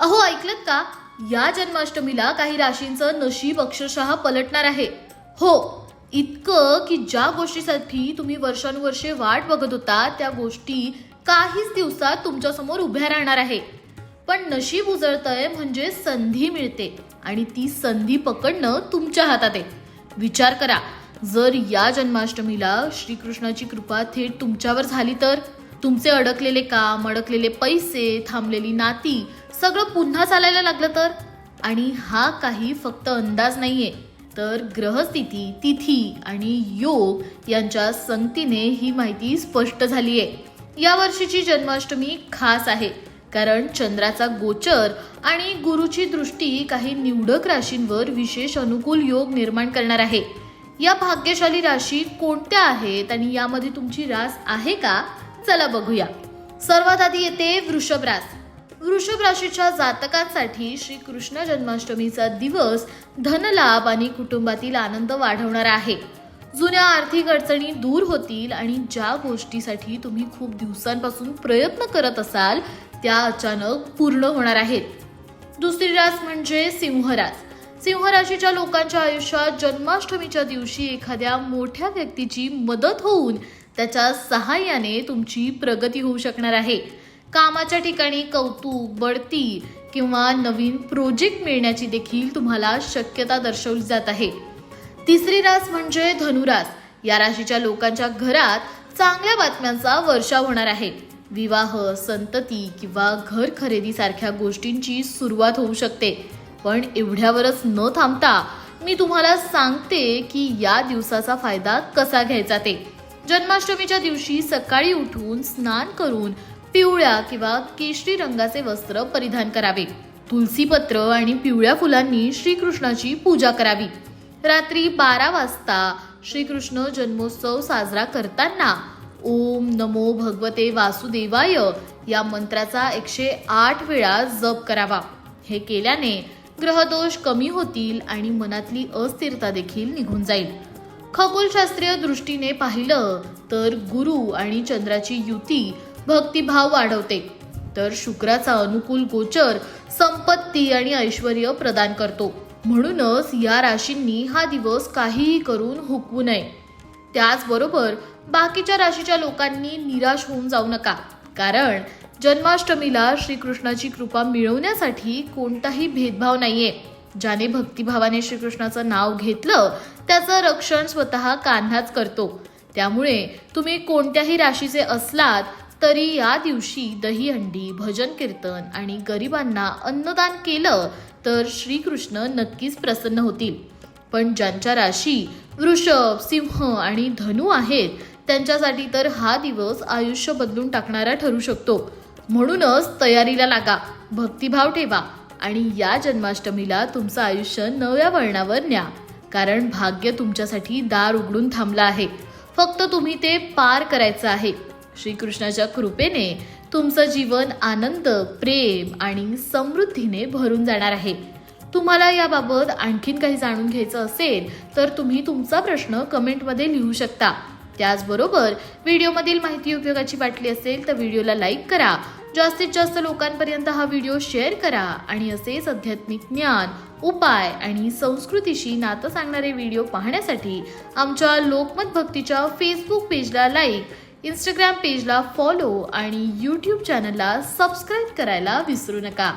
अहो ऐकलत का? या जन्माष्टमीला काही राशींचं नशीब अक्षरशः पलटणार आहे. हो इतकं की ज्या गोष्टीसाठी तुम्ही वर्षानुवर्षे वाट बघत होता त्या गोष्टी काहीच दिवसात तुमच्यासमोर उभ्या राहणार आहे. पण नशीब उजळतंय म्हणजे संधी मिळते आणि ती संधी पकडणं तुमच्या हातात आहे. विचार करा जर या जन्माष्टमीला श्रीकृष्णाची कृपा थेट तुमच्यावर झाली तर? तुमचे अडकलेले काम अडकलेले पैसे थांबलेली नाती सगळं पुन्हा चालायला लागलं तर? आणि हा काही फक्त अंदाज नाहीये. तर ग्रहस्थिती तिथी आणि योग यांच्या संगतीने ही माहिती स्पष्ट झाली आहे या वर्षीची जन्माष्टमी खास आहे कारण चंद्राचा गोचर आणि गुरुची दृष्टी काही निवडक राशींवर विशेष अनुकूल योग निर्माण करणार आहे. या भाग्यशाली राशी कोणत्या आहेत आणि यामध्ये तुमची रास आहे का? चला बघूया. सर्वात आधी येते वृषभ रास वृषभ राशीच्या जातकांसाठी श्री कृष्ण जन्माष्टमीचा दिवस धनलाभ आणि कुटुंबातील आनंद वाढवणार आहे. जुन्या आर्थिक अडचणी दूर होतील आणि ज्या गोष्टीसाठी तुम्ही खूप दिवसांपासून प्रयत्न करत असाल त्या अचानक पूर्ण होणार आहेत. दुसरी रास म्हणजे सिंहरास सिंहराशीच्या सिंह राशीच्या लोकांच्या आयुष्यात जन्माष्टमीच्या दिवशी एखाद्या मोठ्या व्यक्तीची मदत होऊन त्याच्या सहाय्याने तुमची प्रगती होऊ शकणार आहे. कामाच्या ठिकाणी कौतुक बढती किंवा नवीन प्रोजेक्ट मिळण्याची देखील तुम्हाला शक्यता दर्शवली जात आहे. तिसरी रास म्हणजे धनुरास. या राशीच्या लोकांच्या घरात चांगल्या बातम्यांचा वर्षाव होणार आहे. विवाह संतती किंवा घर खरेदी सारख्या गोष्टींची सुरुवात होऊ शकते. पण एवढ्यावरच न थांबता मी तुम्हाला सांगते की या दिवसाचा फायदा कसा घ्यायचा ते. जन्माष्टमीच्या दिवशी सकाळी उठून स्नान करून पिवळ्या किंवा केशरी रंगाचे वस्त्र परिधान करावे. तुलसीपत्र आणि पिवळ्या फुलांनी श्रीकृष्णाची पूजा करावी. रात्री बारा वाजता श्रीकृष्ण जन्मोत्सव साजरा करताना ओम नमो भगवते वासुदेवाय या मंत्राचा एकशे आठ वेळा जप करावा. हे केल्याने ग्रहदोष कमी होतील आणि मनातली अस्थिरता देखील निघून जाईल. खगोलशास्त्रीय दृष्टीने पाहिलं तर गुरु आणि चंद्राची युती भक्तिभाव वाढवते. तर शुक्राचा अनुकूल गोचर संपत्ती आणि ऐश्वर प्रदान करतो. म्हणूनच या राशींनी हा दिवस काहीही करून हुकवू नये. त्याचबरोबर बाकीच्या राशीच्या लोकांनी निराश होऊन जाऊ नका. कारण जन्माष्टमीला श्रीकृष्णाची कृपा मिळवण्यासाठी कोणताही भेदभाव नाहीये. ज्याने भक्तिभावाने श्रीकृष्णाचं नाव घेतलं त्याचं रक्षण स्वतः कान्हाच करतो. त्यामुळे तुम्ही कोणत्याही राशीचे असलात तरी या दिवशी दहीहंडी भजन कीर्तन आणि गरिबांना अन्नदान केलं तर श्रीकृष्ण नक्कीच प्रसन्न होतील. पण ज्यांच्या राशी वृषभ सिंह आणि धनु आहेत त्यांच्यासाठी तर हा दिवस आयुष्य बदलून टाकणारा ठरू शकतो. म्हणूनच तयारीला लागा भक्तिभाव ठेवा आणि या जन्माष्टमीला तुमचं आयुष्य नव्या वळणावर न्या. कारण भाग्य तुमच्यासाठी दार उघडून थांबलं आहे. फक्त तुम्ही ते पार करायचं आहे. श्रीकृष्णाच्या कृपेने तुमचं जीवन आनंद प्रेम आणि समृद्धीने भरून जाणार आहे. तुम्हाला याबाबत आणखीन काही जाणून घ्यायचं असेल तर तुम्ही तुमचा प्रश्न कमेंटमध्ये लिहू शकता. त्याचबरोबर व्हिडिओमधील माहिती उपयोगाची वाटली असेल तर व्हिडिओला लाईक करा. जास्तीत जास्त लोकांपर्यंत हा व्हिडिओ शेअर करा आणि असेच आध्यात्मिक ज्ञान उपाय आणि संस्कृतीशी नातं सांगणारे व्हिडिओ पाहण्यासाठी आमच्या लोकमत भक्तीच्या फेसबुक पेजला लाईक इंस्टाग्राम पेजला फॉलो आणि यूट्यूब चॅनलला सबस्क्राईब करायला विसरू नका.